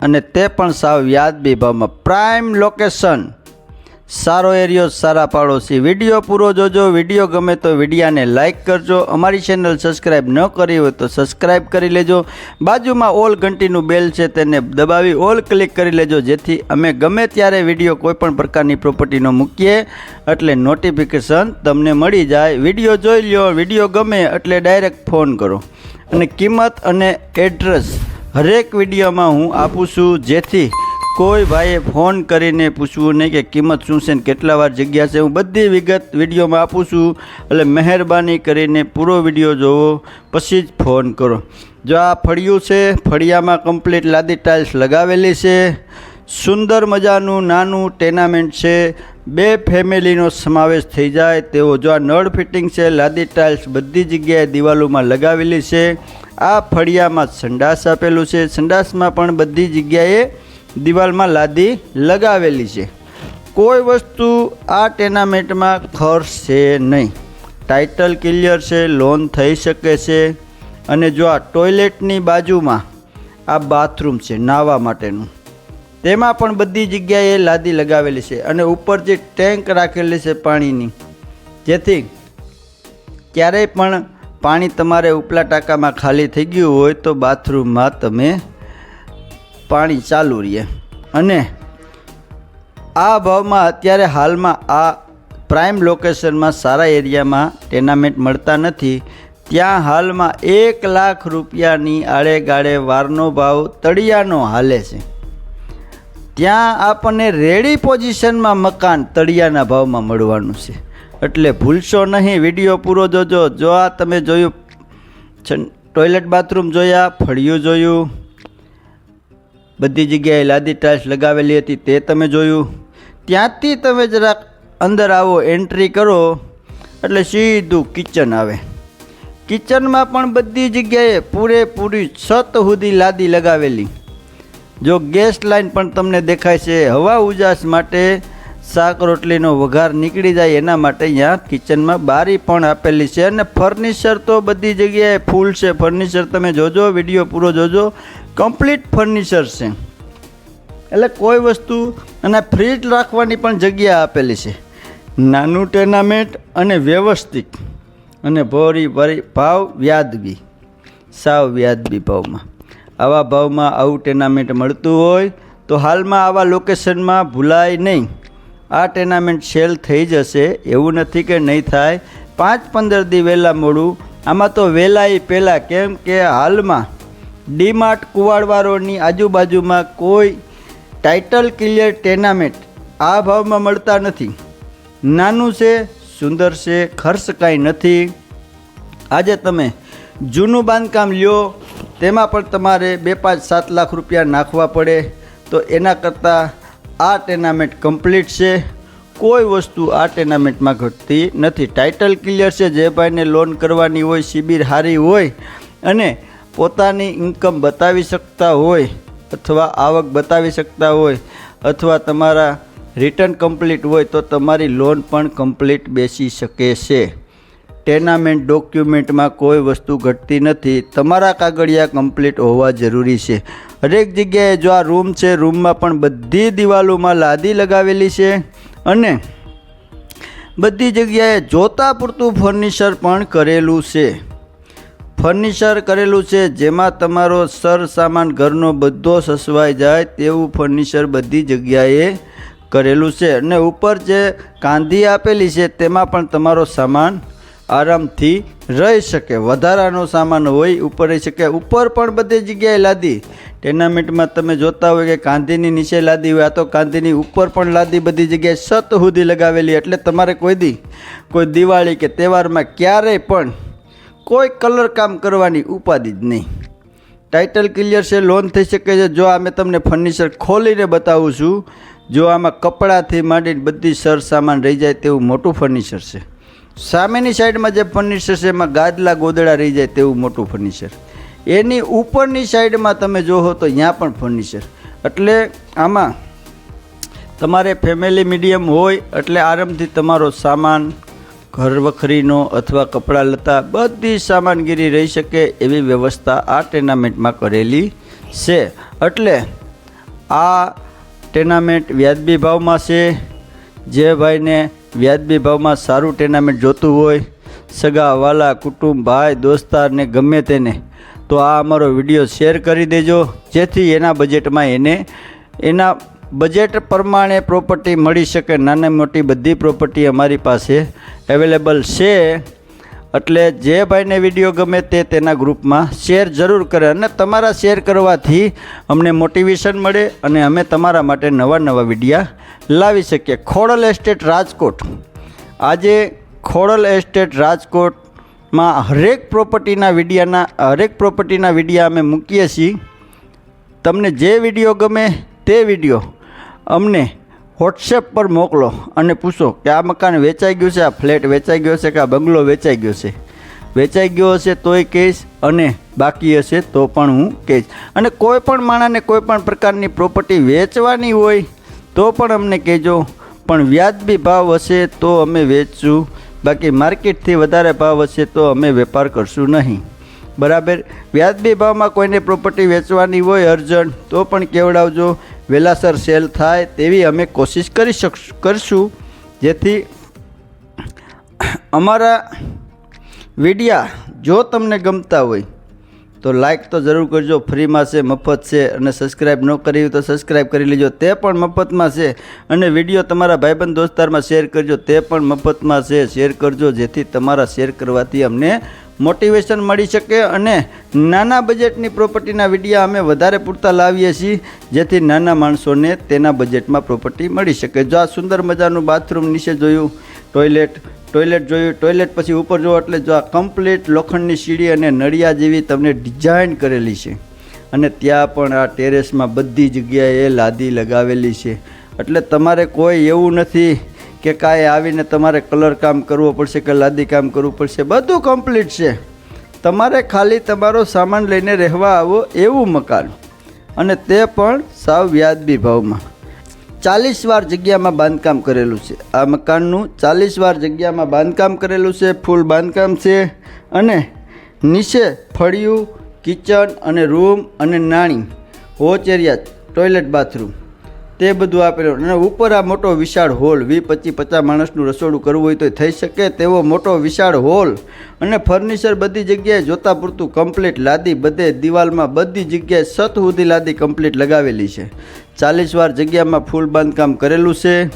અને તે પણ સાવ વ્યાજબી ભાવમાં. પ્રાઇમ લોકેશન સારો એરિયો, સારા પાડોશી. વીડિયો પૂરો જોજો. વીડિયો ગમે તો વિડીયાને લાઇક કરજો. અમારી ચેનલ સબસ્ક્રાઈબ ન કરી હોય તો સબસ્ક્રાઈબ કરી લેજો. બાજુમાં ઓલ ઘંટીનું બેલ છે તેને દબાવી, ઓલ ક્લિક કરી લેજો. જેથી અમે ગમે ત્યારે વીડિયો કોઈપણ પ્રકારની પ્રોપર્ટીનો મૂકીએ, એટલે નોટિફિકેશન તમને મળી જાય. વીડિયો જોઈ લ્યો. વીડિયો ગમે એટલે ડાયરેક્ટ ફોન કરો. અને કિંમત અને એડ્રેસ હરેક વિડીયોમાં હું આપું છું, જેથી કોઈ ભાઈએ ફોન કરીને પૂછવું નહીં કે કિંમત શું છે ને કેટલા વાર જગ્યા છે, હું બધી વિગત વિડીયોમાં આપું છું. એટલે મહેરબાની કરીને પૂરો વીડિયો જોવો, પછી જ ફોન કરો. જો આ ફળિયું છે, ફળિયામાં કમ્પ્લીટ લાદી ટાઇલ્સ લગાવેલી છે. સુંદર મજાનું નાનું ટેનામેન્ટ છે. બે ફેમિલીનો સમાવેશ થઈ જાય તેવો જો આ નળ ફિટિંગ છે, લાદી ટાઇલ્સ બધી જગ્યાએ દિવાલોમાં લગાવેલી છે. આ ફળિયામાં સંડાસ આપેલું છે. સંડાસમાં પણ બધી જગ્યાએ દિવાલમાં લાદી લગાવેલી છે. કોઈ વસ્તુ આ ટેનામેન્ટમાં ખર્ચ છે નહીં. ટાઇટલ ક્લિયર છે, લોન થઈ શકે છે અને જો આ ટોયલેટની બાજુમાં આ બાથરૂમ છે નાહવા માટેનું. તેમાં પણ બધી જગ્યાએ લાદી લગાવેલી છે અને ઉપર જે ટેન્ક રાખેલી છે પાણીની, જેથી ક્યારેય પણ પાણી તમારે ઉપલા ટાંકામાં ખાલી થઈ ગયું હોય તો બાથરૂમમાં તમે પાણી ચાલુ રહે. અને આ ભાવમાં અત્યારે હાલમાં આ પ્રાઇમ લોકેશનમાં સારા એરિયામાં ટેનામેન્ટ મળતા નથી. ત્યાં હાલમાં એક લાખ રૂપિયાની આડેગાળે વારનો ભાવ તળિયાનો હાલે છે. ત્યાં આપણને રેડી પોઝિશનમાં મકાન તળિયાના ભાવમાં મળવાનું છે. એટલે ભૂલશો નહીં, વીડિયો પૂરો જોજો. જો આ તમે જોયું ટોયલેટ બાથરૂમ જોયા, ફળિયું જોયું, બધી જગ્યાએ લાદી ટાઇલ્સ લગાવેલી હતી, તે તમે જોયું. ત્યાંથી તમે જરાક અંદર આવો એન્ટ્રી કરો, એટલે સીધું કિચન આવે. કિચનમાં પણ બધી જગ્યાએ પૂરેપૂરી છત સુધી લાદી લગાવેલી. જો ગેસ લાઈન પણ તમને દેખાય છે, હવા ઉજાસ માટે શાક રોટલીનો વઘાર નીકળી જાય એના માટે અહીંયા કિચનમાં બારી પણ આપેલી છે અને ફર્નિચર તો બધી જગ્યાએ ફૂલ છે. ફર્નિચર તમે જોજો, વીડિયો પૂરો જોજો. કમ્પ્લીટ ફર્નિચર છે. એટલે કોઈ વસ્તુ અને ફ્રીજ રાખવાની પણ જગ્યા આપેલી છે. નાનું ટેનામેન્ટ અને વ્યવસ્થિત અને ભરી ભરી ભાવ વ્યાજબી, સાવ વ્યાજબી ભાવમાં. આવા ભાવમાં આવું ટેનામેન્ટ મળતું હોય, તો હાલમાં આવા લોકેશનમાં ભૂલાય નહીં. આ ટેનામેન્ટ સેલ થઈ જશે, એવું નથી કે નહીં થાય. પાંચ પંદર દી વહેલા મોડું. આમાં તો વહેલાય પહેલાં, કેમ કે હાલમાં ડીમાર્ટ કુવાડવારોની આજુબાજુમાં કોઈ ટાઇટલ ક્લિયર ટેનામેન્ટ આ ભાવમાં મળતા નથી. નાનું છે, સુંદર છે, ખર્ચ કાંઈ નથી. આજે તમે જૂનું બાંધકામ લ્યો તેમાં પણ તમારે બે પાંચ સાત લાખ રૂપિયા નાખવા પડે. તો એના કરતાં આ ટેનામેન્ટ કમ્પ્લીટ છે. કોઈ વસ્તુ આ ટેનામેન્ટમાં ઘટતી નથી. ટાઇટલ ક્લિયર છે. જે ભાઈને લોન કરવાની હોય, શિબિર હારી હોય અને પોતાની ઇન્કમ બતાવી શકતા હોય અથવા આવક બતાવી શકતા હોય અથવા તમારા રિટર્ન કમ્પ્લીટ હોય તો તમારી લોન પણ કમ્પ્લીટ બેસી શકે છે. ટેનામેન્ટ ડોક્યુમેન્ટમાં કોઈ વસ્તુ ઘટતી નથી. તમારા કાગળિયા કમ્પ્લીટ હોવા જરૂરી છે. હરેક જગ્યાએ જો આ રૂમ છે રૂમમાં પણ બધી દિવાલોમાં લાદી લગાવેલી છે અને બધી જગ્યાએ જોતા પૂરતું ફર્નિચર પણ કરેલું છે. ફર્નિચર કરેલું છે, જેમાં તમારો સર સામાન ઘરનો બધો સસવાઈ જાય તેવું ફર્નિચર બધી જગ્યાએ કરેલું છે. અને ઉપર જે કાંધી આપેલી છે, તેમાં પણ તમારો સામાન આરામથી રહી શકે. વધારાનો સામાન હોય, ઉપર રહી શકે. ઉપર પણ બધી જગ્યાએ લાદી. ટેર્નામેન્ટમાં તમે જોતા હોય કે કાંધીની નીચે લાદી હોય, આ તો કાંધીની ઉપર પણ લાદી બધી જગ્યાએ સત સુધી લગાવેલી. એટલે તમારે કોઈ દી, કોઈ દિવાળી કે તહેવારમાં ક્યારેય પણ કોઈ કલર કામ કરવાની ઉપાધિ જ નહીં. ટાઇટલ ક્લિયર છે લોન થઈ શકે છે. જો આ મેં તમને ફર્નિચર ખોલીને બતાવું છું, જો આમાં કપડાથી માંડીને બધી સર સામાન રહી જાય તેવું મોટું ફર્નિચર છે. સામેની સાઈડમાં જે ફર્નિચર છે એમાં ગાદલા ગોદડા રહી જાય તેવું મોટું ફર્નિચર એની ઉપરની સાઈડમાં તમે જોહો તો ત્યાં પણ ફર્નિચર એટલે આમાં તમારે ફેમિલી મીડિયમ હોય એટલે આરામથી તમારો સામાન ઘર વખરીનો અથવા કપડાં લતા બધી સામાનગીરી રહી શકે એવી વ્યવસ્થા આ ટેનામેન્ટમાં કરેલી છે. એટલે આ ટેનામેન્ટ વ્યાજબી ભાવમાં છે. જે ભાઈને વ્યાજબી ભાવમાં સારું ટેનામેન્ટ જોતું હોય, સગા, વાલા, કુટુંબ, ભાઈ દોસ્તારને ગમે તેને, તો આ અમારો વીડિયો શેર કરી દેજો. જેથી એના બજેટમાં એને, એના બજેટ પ્રમાણે પ્રોપર્ટી મળી શકે. નાની મોટી બધી પ્રોપર્ટી અમારી પાસે અવેલેબલ છે. એટલે જે ભાઈને વીડિયો ગમે તે તેના ગ્રુપમાં શેર જરૂર કરે અને તમારા શેર કરવાથી અમને મોટિવેશન મળે અને અમે તમારા માટે નવા નવા વિડીયા લાવી શકીએ. ખોડલ એસ્ટેટ રાજકોટ. આજે ખોડલ એસ્ટેટ રાજકોટમાં હરેક પ્રોપર્ટીના વિડીયાના, હરેક પ્રોપર્ટીના વિડીયા અમે મૂકીએ છીએ. તમને જે વીડિયો ગમે તે વીડિયો અમને વોટ્સએપ પર મોકલો અને પૂછો કે આ મકાન વેચાઈ ગયું છે, આ ફ્લેટ વેચાઈ ગયો છે કે આ બંગલો વેચાઈ ગયો છે? વેચાઈ ગયો હશે તોય કહીશ અને બાકી હશે તો પણ હું કહીશ. અને કોઈ પણ માણસને કોઈ પણ પ્રકારની પ્રોપર્ટી વેચવાની હોય તો પણ અમને કહેજો. પણ વ્યાજબી ભાવ હશે તો અમે વેચશું. બાકી માર્કેટથી વધારે ભાવ હશે તો અમે વેપાર કરશું નહીં. બરાબર? વ્યાજબી ભાવમાં કોઈને પ્રોપર્ટી વેચવાની હોય અર્જન્ટ તો પણ કેવડાવજો. વહેલાસર સેલ થાય તેવી અમે કોશિશ કરી શકશું કરશું. જેથી અમારા વિડીયા જો તમને ગમતા હોય, તો લાઈક તો જરૂર કરજો. ફ્રીમાં છે, મફત છે અને સબસ્ક્રાઇબ ન કરી હોય તો સબસ્ક્રાઇબ કરી લેજો. તે પણ મફતમાં છે. અને વીડિયો તમારા ભાઈબંધ દોસ્તારમાં શેર કરજો. તે પણ મફતમાં છે. શેર કરજો. જેથી તમારા શેર કરવાથી અમને મોટિવેશન મળી શકે અને નાના બજેટની પ્રોપર્ટીના વિડીયા અમે વધારે પૂરતા લાવીએ છીએ, જેથી નાના માણસોને તેના બજેટમાં પ્રોપર્ટી મળી શકે. જો આ સુંદર મજાનું બાથરૂમ નીચે જોયું, ટોયલેટ ટોયલેટ જોયું, ટોયલેટ પછી ઉપર જોવો એટલે જો આ કમ્પ્લીટ લોખંડની સીડી અને નળિયા જેવી તમને ડિઝાઇન કરેલી છે. અને ત્યાં પણ આ ટેરેસમાં બધી જગ્યાએ લાદી લગાવેલી છે. એટલે તમારે કોઈ એવું નથી કે કાંઈ આવીને તમારે કલર કામ કરવો પડશે કે લાદી કામ કરવું પડશે, બધું કમ્પ્લીટ છે. તમારે ખાલી તમારો સામાન લઈને રહેવા આવો એવું મકાન. અને તે પણ સાવ વ્યાજબી ભાવમાં. ચાલીસ વાર જગ્યામાં બાંધકામ કરેલું છે. આ મકાનનું ચાલીસ વાર જગ્યામાં બાંધકામ કરેલું છે, ફૂલ બાંધકામ છે અને નીચે ફળિયું, કિચન અને રૂમ અને નાણી હોચ એરિયા ટોયલેટ, બાથરૂમ. તે બધું આપેલું. અને ઉપર આ મોટો વિશાળ હોલ વી પચીસ, પચાસ માણસનું રસોડું કરવું હોય તો થઈ શકે તેવો મોટો વિશાળ હોલ. અને ફર્નિચર બધી જગ્યાએ જોતા પૂરતું કમ્પ્લીટ લાદી બધે દિવાલમાં બધી જગ્યાએ સત સુધી લાદી કમ્પ્લીટ લગાવેલી છે. ચાલીસ વાર જગ્યામાં ફૂલ બાંધકામ કરેલું છે.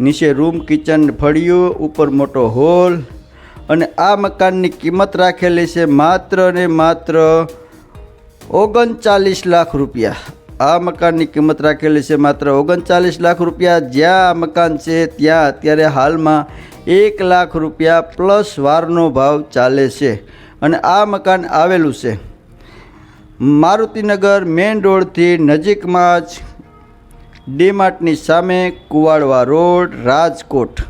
નીચે રૂમ કિચન ફળિયું, ઉપર મોટો હોલ. અને આ મકાનની કિંમત રાખેલી છે માત્ર ને માત્ર ઓગણચાલીસ લાખ રૂપિયા. આ મકાનની કિંમત રાખેલી છે માત્ર ઓગણચાલીસ લાખ રૂપિયા. જ્યાં આ મકાન છે, ત્યાં અત્યારે હાલમાં એક લાખ રૂપિયા પ્લસ વારનો ભાવ ચાલે છે અને આ મકાન આવેલું છે. મારુતિનગર મેઇન રોડથી નજીકમાં જ ડીમાર્ટની સામે કુવાડવા રોડ, રાજકોટ.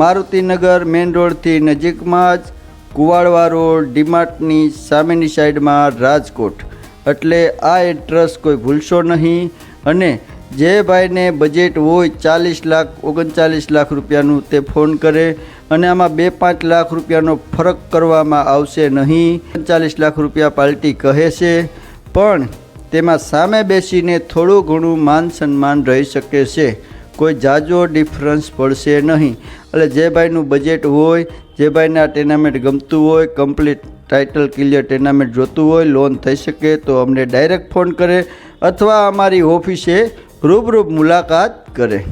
મારુતિનગર મેઇન રોડથી નજીકમાં જ કુવાડવા રોડ, ડીમાર્ટની સામેની સાઈડમાં રાજકોટ. એટલે આ એડ્રેસ કોઈ ભૂલશો નહીં. અને જે ભાઈને બજેટ હોય ચાલીસ લાખ, ઓગણચાલીસ લાખ રૂપિયાનું તે ફોન કરે. અને આમાં બે પાંચ લાખ રૂપિયાનો ફરક કરવામાં આવશે નહીં. ઓગણચાલીસ લાખ રૂપિયા પાર્ટી કહે છે. પણ તેમાં સામે બેસીને થોડું ઘણું માન સન્માન રહી શકે છે. કોઈ જાજો ડિફરન્સ પડશે નહીં. એટલે જે ભાઈનું બજેટ હોય, જે ભાઈને આ ટેનામેન્ટ ગમતું હોય કમ્પ્લીટ ટાઇટલ ક્લિયર ટેનામેન્ટ જોતું હોય લોન થઈ શકે તો અમને ડાયરેક્ટ ફોન કરે અથવા અમારી ઓફિસે રૂબરૂબ મુલાકાત કરે.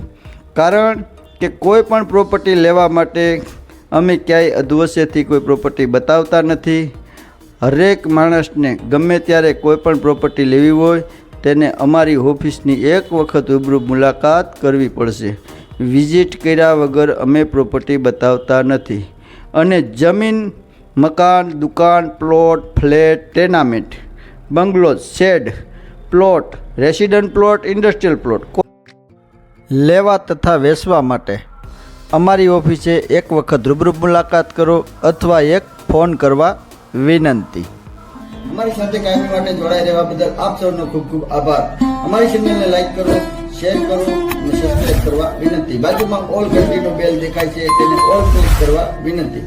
કારણ કે કોઈ પણ પ્રોપર્ટી લેવા માટે અમે ક્યાંય અધવશ્યથી કોઈ પ્રોપર્ટી બતાવતા નથી. હરેક માણસને ગમે ત્યારે કોઈ પણ પ્રોપર્ટી લેવી હોય, તેને અમારી ઓફિસની એક વખત રૂબરૂ મુલાકાત કરવી પડશે. વિઝિટ કર્યા વગર અમે પ્રોપર્ટી બતાવતા નથી. અને જમીન મકાન, દુકાન, plot, flat, tenement bungalows shed, plot, resident plot, industrial plot લેવા તથા વેચવા માટે અમારી ઓફિસે એક વખત રૂબરૂ મુલાકાત કરો અથવા એક ફોન કરવા વિનંતી. અમારી સાથે કાયમી માટે જોડાઈ રહેવા બદલ આપ સૌનો ખૂબ ખૂબ આભાર. અમારી ચેનલને લાઈક કરો શેર કરો અને સબસ્ક્રાઇબ કરવા વિનંતી. બાજુમાં ઓલ ઘંટીનો બેલ દેખાય છે, તેને ઓલ ક્લિક કરવા વિનંતી.